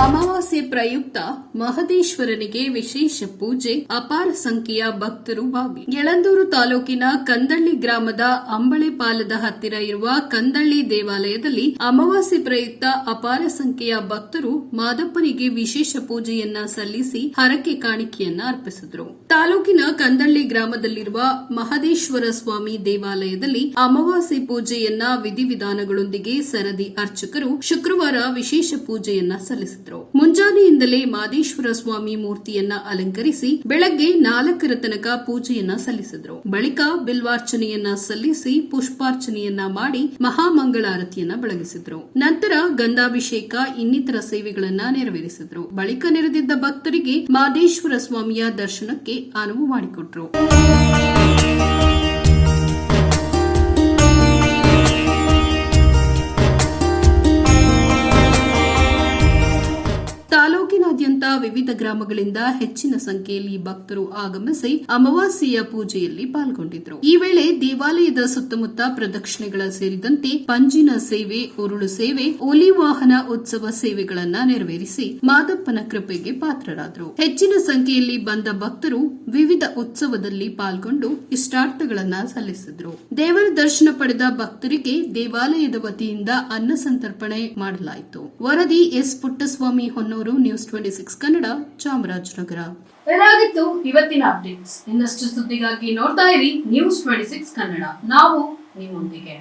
ಅಮಾವಾಸ್ಯೆ ಪ್ರಯುಕ್ತ ಮಹದೇಶ್ವರನಿಗೆ ವಿಶೇಷ ಪೂಜೆ, ಅಪಾರ ಸಂಖ್ಯೆಯ ಭಕ್ತರು ಭಾಗಿ ಯಳಂದೂರು ತಾಲೂಕಿನ ಕಂದಳ್ಳಿ ಗ್ರಾಮದ ಅಂಬಳೆಪಾಲದ ಹತ್ತಿರ ಇರುವ ಕಂದಳ್ಳಿ ದೇವಾಲಯದಲ್ಲಿ ಅಮಾವಾಸ್ಯೆ ಪ್ರಯುಕ್ತ ಅಪಾರ ಸಂಖ್ಯೆಯ ಭಕ್ತರು ಮಾದಪ್ಪನಿಗೆ ವಿಶೇಷ ಪೂಜೆಯನ್ನ ಸಲ್ಲಿಸಿ ಹರಕೆ ಕಾಣಿಕೆಯನ್ನ ಅರ್ಪಿಸಿದರು. ತಾಲೂಕಿನ ಕಂದಳ್ಳಿ ಗ್ರಾಮದಲ್ಲಿರುವ ಮಹದೇಶ್ವರ ಸ್ವಾಮಿ ದೇವಾಲಯದಲ್ಲಿ ಅಮಾವಾಸ್ಯೆ ಪೂಜೆಯನ್ನ ವಿಧಿವಿಧಾನಗಳೊಂದಿಗೆ ಸರದಿ ಅರ್ಚಕರು ಶುಕ್ರವಾರ ವಿಶೇಷ ಪೂಜೆಯನ್ನ ಸಲ್ಲಿಸಿದರು ಮುಂಜಾನೆಯಿಂದಲೇ ಮಾದೇಶ್ವರ ಸ್ವಾಮಿ ಮೂರ್ತಿಯನ್ನ ಅಲಂಕರಿಸಿ ಬೆಳಗ್ಗೆ ನಾಲ್ಕರ ತನಕ ಪೂಜೆಯನ್ನ ಸಲ್ಲಿಸಿದರು. ಬಳಿಕ ಬಿಲ್ವಾರ್ಚನೆಯನ್ನ ಸಲ್ಲಿಸಿ ಪುಷ್ಪಾರ್ಚನೆಯನ್ನ ಮಾಡಿ ಮಹಾಮಂಗಳಾರತಿಯನ್ನ ಬೆಳಗಿಸಿದ್ರು. ನಂತರ ಗಂಧಾಭಿಷೇಕ ಇನ್ನಿತರ ಸೇವೆಗಳನ್ನ ನೆರವೇರಿಸಿದ್ರು. ಬಳಿಕ ನೆರೆದಿದ್ದ ಭಕ್ತರಿಗೆ ಮಾದೇಶ್ವರ ಸ್ವಾಮಿಯ ದರ್ಶನಕ್ಕೆ ಅನುವು ಮಾಡಿಕೊಟ್ರು. ತಾಲೂಕಿನಾದ್ಯಂತ ವಿವಿಧ ಗ್ರಾಮಗಳಿಂದ ಹೆಚ್ಚಿನ ಸಂಖ್ಯೆಯಲ್ಲಿ ಭಕ್ತರು ಆಗಮಿಸಿ ಅಮಾವಾಸ್ಯೆಯ ಪೂಜೆಯಲ್ಲಿ ಪಾಲ್ಗೊಂಡಿದ್ದರು. ಈ ವೇಳೆ ದೇವಾಲಯದ ಸುತ್ತಮುತ್ತ ಪ್ರದಕ್ಷಿಣೆಗಳ ಸೇರಿದಂತೆ ಪಂಜಿನ ಸೇವೆ, ಉರುಳು ಸೇವೆ ಓಲಿ ವಾಹನ ಉತ್ಸವ ಸೇವೆಗಳನ್ನ ನೆರವೇರಿಸಿ ಮಾದಪ್ಪನ ಕೃಪೆಗೆ ಪಾತ್ರರಾದರು. ಹೆಚ್ಚಿನ ಸಂಖ್ಯೆಯಲ್ಲಿ ಬಂದ ಭಕ್ತರು ವಿವಿಧ ಉತ್ಸವದಲ್ಲಿ ಪಾಲ್ಗೊಂಡು ಇಷ್ಟಾರ್ಥಗಳನ್ನ ಸಲ್ಲಿಸಿದ್ರು. ದೇವರ ದರ್ಶನ ಪಡೆದ ಭಕ್ತರಿಗೆ ದೇವಾಲಯದ ವತಿಯಿಂದ ಅನ್ನ ಸಂತರ್ಪಣೆ ಮಾಡಲಾಯಿತು. ವರದಿ S Puttaswamy Honnur news twenty six Kannada, Chamarajanagar. ಇದಾಗಿತ್ತು ಇವತ್ತಿನ ಅಪ್ಡೇಟ್ಸ್ ಇನ್ನಷ್ಟು ಸುದ್ದಿಗಾಗಿ ನೋಡ್ತಾ ಇರಿ ನ್ಯೂಸ್ ಟ್ವೆಂಟಿ ಸಿಕ್ಸ್ ಕನ್ನಡ. ನಾವು ನಿಮ್ಮೊಂದಿಗೆ.